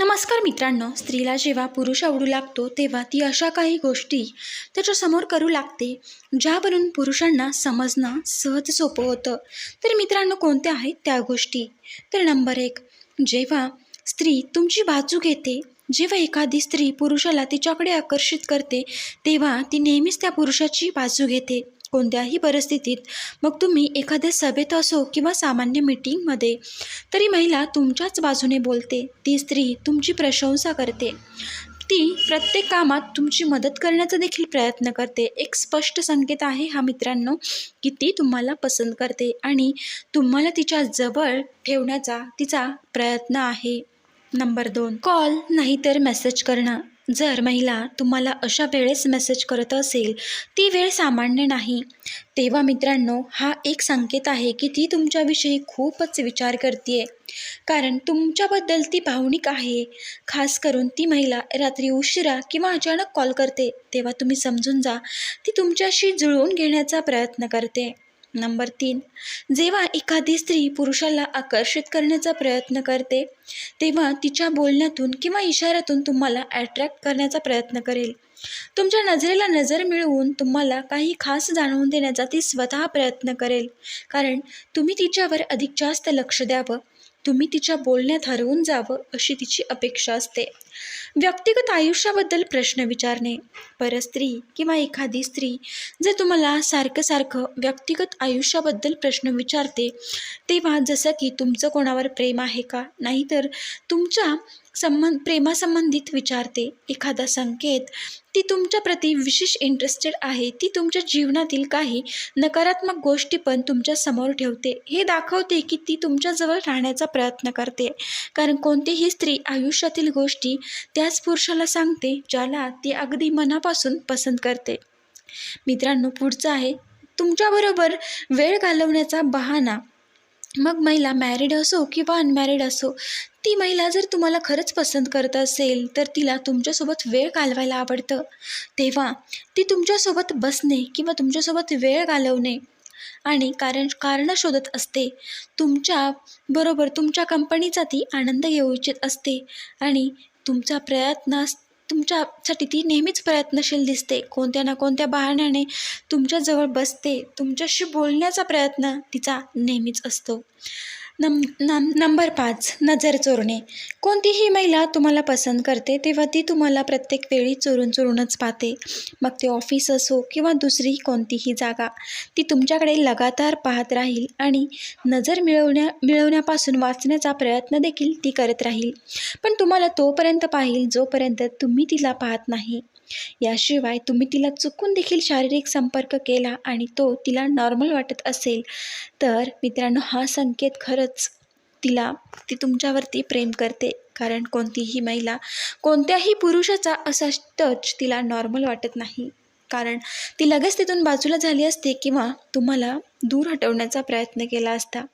नमस्कार मित्रांनो स्त्रीला जेव्हा पुरुष आवडू लागतो तेव्हा ती अशा काही गोष्टी त्याच्यासमोर करू लागते ज्यावरून पुरुषांना समजणं सहज सोपं होतं. तर मित्रांनो कोणत्या आहेत त्या गोष्टी? तर नंबर एक जेव्हा स्त्री तुमची बाजू घेते जेव्हा एखादी स्त्री पुरुषाला तिच्याकडे आकर्षित करते तेव्हा ती नेहमीच त्या पुरुषाची बाजू घेते. कोणत्याही परिस्थितीत मग तुम्ही एखाद्या सभेत असो किंवा सामान्य मीटिंगमध्ये तरी महिला तुमच्याच बाजूने बोलते. ती स्त्री तुमची प्रशंसा करते. ती प्रत्येक कामात तुमची मदत करण्याचा देखील प्रयत्न करते. एक स्पष्ट संकेत आहे हा मित्रांनो की ती तुम्हाला पसंत करते आणि तुम्हाला तिच्या जवळ ठेवण्याचा तिचा प्रयत्न आहे. नंबर दोन. कॉल नाहीतर मेसेज करणं. जर महिला तुम्हाला अशा वेळेस मेसेज करत असेल ती वेळ सामान्य नाही. तेव्हा मित्रांनो हा एक संकेत आहे की ती तुमच्याविषयी खूपच विचार करते कारण तुमच्याबद्दल ती भावनिक आहे. खास करून ती महिला रात्री उशिरा किंवा अचानक कॉल करते तेव्हा तुम्ही समजून जा. ती तुमच्याशी जुळवून घेण्याचा प्रयत्न करते. नंबर तीन. जेव्हा एखादी स्त्री पुरुषाला आकर्षित करण्याचा प्रयत्न करते तेव्हा तिच्या बोलण्यातून किंवा इशाऱ्यातून तुम्हाला अट्रॅक्ट करण्याचा प्रयत्न करेल. तुमच्या नजरेला नजर मिळवून तुम्हाला काही खास जाणवून देण्याचा ती स्वतः प्रयत्न करेल. कारण तुम्ही तिच्यावर अधिक जास्त लक्ष द्यावं तुम्ही तिच्या बोलण्यात हरवून जावं अशी तिची अपेक्षा असते. व्यक्तिगत आयुष्याबद्दल प्रश्न विचारणे. परस्त्री किंवा एखादी स्त्री जर तुम्हाला सारखं सारखं व्यक्तिगत आयुष्याबद्दल प्रश्न विचारते तेव्हा जसं की तुमचं कोणावर प्रेम आहे का? नाहीतर तुमच्या संबंध प्रेमासंबंधित विचारते. एखादा संकेत ती तुमच्याप्रती विशेष इंटरेस्टेड आहे ती तुमच्या जीवनातील काही नकारात्मक गोष्टी पण तुमच्यासमोर ठेवते. हे दाखवते की ती तुमच्याजवळ राहण्याचा प्रयत्न करते. कारण कोणतीही स्त्री आयुष्यातील गोष्टी त्याच पुरुषाला सांगते ज्याला ती अगदी मनापासून पसंत करते. मित्रांनो पुढचं आहे. तुमच्याबरोबर वेळ घालवण्याचा बहाणा मग महिला मॅरिड असो किंवा अनमॅरिड असो ती महिला जर तुम्हाला खरंच पसंत करत असेल तर तिला तुमच्यासोबत वेळ घालवायला आवडतं. तेव्हा ती तुमच्यासोबत बसणे किंवा तुमच्यासोबत वेळ घालवणे आणि कारण कारणं शोधत असते. तुमच्या बरोबर तुमच्या कंपनीचा ती आनंद घेऊ इच्छित असते आणि तुमचा प्रयत्न तुमच्यासाठी ती नेहमीच प्रयत्नशील दिसते. कोणत्या ना कोणत्या बहाण्याने तुमच्याजवळ बसते. तुमच्याशी बोलण्याचा प्रयत्न तिचा नेहमीच असतो. नम नम नंबर पाच नजर चोरणे. कोणतीही महिला तुम्हाला पसंत करते तेव्हा ती तुम्हाला प्रत्येक वेळी चोरून चोरूनच पाहते. मग ते ऑफिस असो किंवा दुसरी कोणतीही जागा ती तुमच्याकडे लगातार पाहत राहील आणि नजर मिळवण्या मिळवण्यापासून वाचण्याचा प्रयत्न देखील ती करत राहील. पण तुम्हाला तोपर्यंत पाहिल जोपर्यंत तुम्ही तिला पाहत नाही. याशिवाय तुम्ही तिला चुकून देखील शारीरिक संपर्क केला आणि तो तिला नॉर्मल वाटत असेल तर मित्रांनो हा संकेत खरंच तिला ती तुमच्यावरती प्रेम करते. कारण कोणतीही महिला कोणत्याही पुरुषाचा असा टच तिला नॉर्मल वाटत नाही. कारण ती लगेच तिथून बाजूला झाली असते किंवा तुम्हाला दूर हटवण्याचा प्रयत्न केला असता.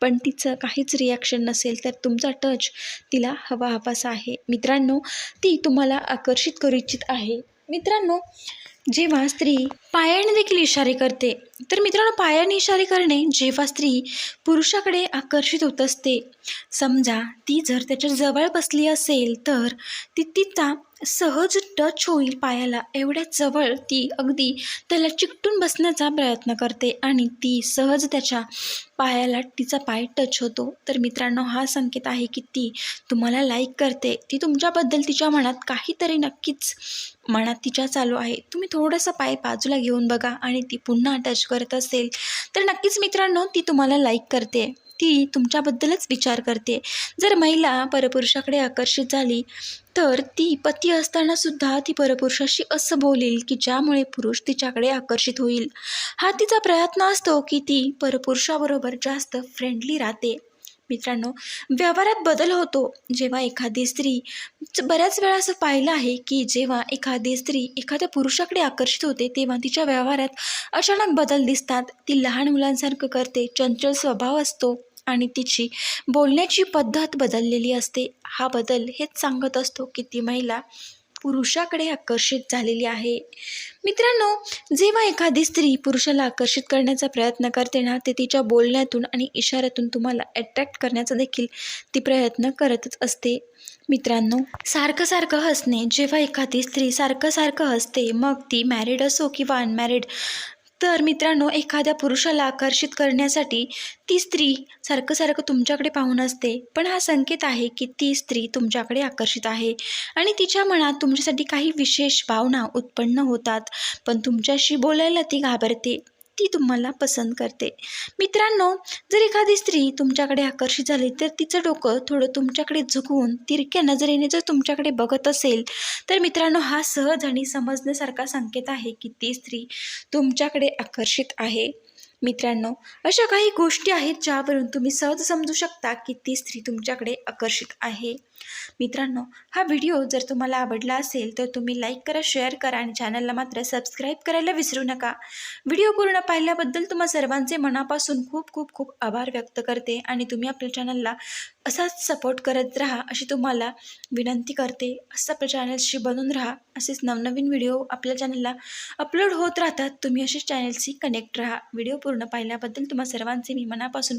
पण तिचं काहीच रिॲक्शन नसेल तर तुमचा टच तिला हवा हवासा आहे. मित्रांनो ती तुम्हाला आकर्षित करू इच्छित आहे. मित्रांनो जेव्हा स्त्री पायाने देखील इशारे करते तर मित्रांनो पायाने इशारे करणे जेव्हा स्त्री पुरुषाकडे आकर्षित होत असते समजा ती जर त्याच्याजवळ बसली असेल तर ती तिचा सहज टच होईल पायाला एवढ्या जवळ ती अगदी त्याला चिकटून बसण्याचा प्रयत्न करते आणि ती सहज त्याच्या पायाला तिचा पाय टच होतो. तर मित्रांनो हा संकेत आहे की ती तुम्हाला लाईक करते. ती तुमच्याबद्दल तिच्या मनात काहीतरी नक्कीच मनात तिच्या चालू आहे. तुम्ही थोडंसं पाय बाजूला घेऊन बघा आणि ती पुन्हा टच करत असेल. तर नक्कीच मित्रांनो ती तुम्हाला लाईक करते. ती तुमच्याबद्दलच विचार करते. जर महिला परपुरुषाकडे आकर्षित झाली तर ती पती असतानासुद्धा ती परपुरुषाशी असं बोलेल की ज्यामुळे पुरुष तिच्याकडे आकर्षित होईल. हा तिचा प्रयत्न असतो की ती परपुरुषाबरोबर जास्त फ्रेंडली राहते. मित्रांनो व्यवहारात बदल होतो. जेव्हा एखादी स्त्री बऱ्याच वेळा असं पाहिलं आहे की जेव्हा एखादी स्त्री एखाद्या पुरुषाकडे आकर्षित होते तेव्हा तिच्या व्यवहारात अचानक बदल दिसतात. ती लहान मुलांसारखं करते चंचल स्वभाव असतो. आणि तिची बोलण्याची पद्धत बदललेली असते. हा बदल हेच सांगत असतो की ती महिला पुरुषाकडे आकर्षित झालेली आहे. मित्रांनो जेव्हा एखादी स्त्री पुरुषाला आकर्षित करण्याचा प्रयत्न करते ना ते तिच्या बोलण्यातून आणि इशाऱ्यातून तुम्हाला अट्रॅक्ट करण्याचा देखील ती प्रयत्न करतच असते. मित्रांनो सारखं सारखं हसणे जेव्हा एखादी स्त्री सारखं सारखं हसते मग ती मॅरिड असो किंवा अनमॅरिड तर मित्रांनो एखाद्या पुरुषाला आकर्षित करण्यासाठी ती स्त्री सारखं सारखं तुमच्याकडे पाहून असते. पण हा संकेत आहे की ती स्त्री तुमच्याकडे आकर्षित आहे आणि तिच्या मनात तुमच्यासाठी काही विशेष भावना उत्पन्न होतात. पण तुमच्याशी बोलायला ती घाबरते. ती तुम्हाला पसंत करते. मित्रांनो जर एखादी स्त्री तुमच्याकडे आकर्षित झाली तर तिचं डोकं थोडं तुमच्याकडे झुकवून तिरक्या नजरेने जर तुमच्याकडे बघत असेल तर मित्रांनो हा सहज आणि समजण्यासारखा संकेत आहे की ती स्त्री तुमच्याकडे आकर्षित आहे. मित्रांनो अशा काही गोष्टी आहेत ज्यावरून तुम्ही सहज समजू शकता की ती स्त्री तुमच्याकडे आकर्षित आहे. मित्रांनो हा व्हिडिओ जर तुम्हाला आवडला असेल तर तुम्ही लाईक करा शेअर करा आणि चॅनलला मात्र सबस्क्राईब करायला विसरू नका. व्हिडिओ पूर्ण पाहिल्याबद्दल तुम्हा सर्वांचे मनापासून खूप खूप खूप आभार व्यक्त करते आणि तुम्ही आपल्या चॅनलला असाच सपोर्ट करत राहा अशी तुम्हाला विनंती करते. असं आपल्या चॅनलशी बनून राहा असेच नवनवीन व्हिडिओ आपल्या चॅनलला अपलोड होत राहतात तुम्ही असेच चॅनलशी कनेक्ट राहा. व्हिडिओ पूर्ण पाहिल्याबद्दल तुम्हा सर्वांचे मी मनापासून